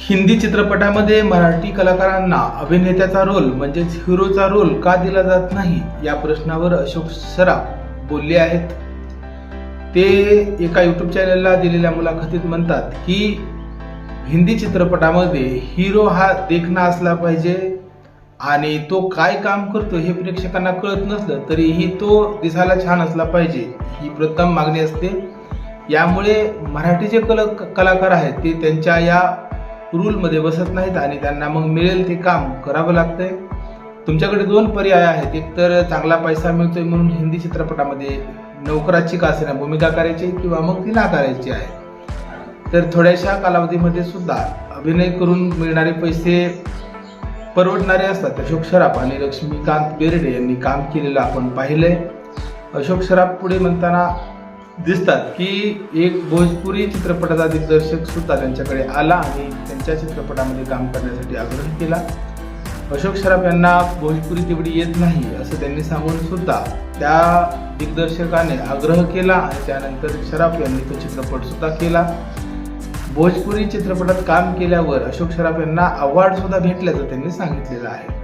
हिंदी चित्रपटामध्ये मराठी कलाकारांना अभिनेत्याचा रोल म्हणजेच हिरोचा रोल का दिला जात नाही या प्रश्नावर अशोक सराफ बोलले आहेत. ते एका युट्यूब चॅनलला दिलेल्या मुलाखतीत म्हणतात की हिंदी चित्रपटामध्ये हिरो हा देखणा असला पाहिजे आणि तो काय काम करतो हे प्रेक्षकांना कळत नसलं तरीही तो दिसायला छान असला पाहिजे ही प्रथम मागणी असते. यामुळे मराठी जे कल कलाकार आहेत ते त्यांच्या या रूलमध्ये बसत नाहीत आणि त्यांना मग मिळेल ते काम करावं लागतंय. तुमच्याकडे दोन पर्याय आहेत. एक तर चांगला पैसा मिळतोय म्हणून हिंदी चित्रपटामध्ये नोकराची का असेना भूमिका करायची किंवा मग ती नाकारायची आहे. तर थोड्याशा कालावधीमध्ये सुद्धा अभिनय करून मिळणारे पैसे परवडणारे असतात. अशोक शराफ आणि लक्ष्मीकांत बेर्डे यांनी काम केलेलं आपण पाहिलंय. अशोक शराफ पुढे म्हणताना दिसतात की एक भोजपुरी चित्रपटाचा दिग्दर्शक सुद्धा त्यांच्याकडे आला आणि त्यांच्या चित्रपटामध्ये काम करण्यासाठी आग्रह केला. अशोक शराफ यांना भोजपुरी तेवढी येत नाही असं त्यांनी सांगून सुद्धा त्या दिग्दर्शकाने आग्रह केला आणि त्यानंतर शराफ यांनी तो चित्रपट सुद्धा केला. भोजपुरी चित्रपटात काम केल्यावर अशोक शराफ यांना अवॉर्ड सुद्धा भेटल्याचं त्यांनी सांगितलेलं आहे.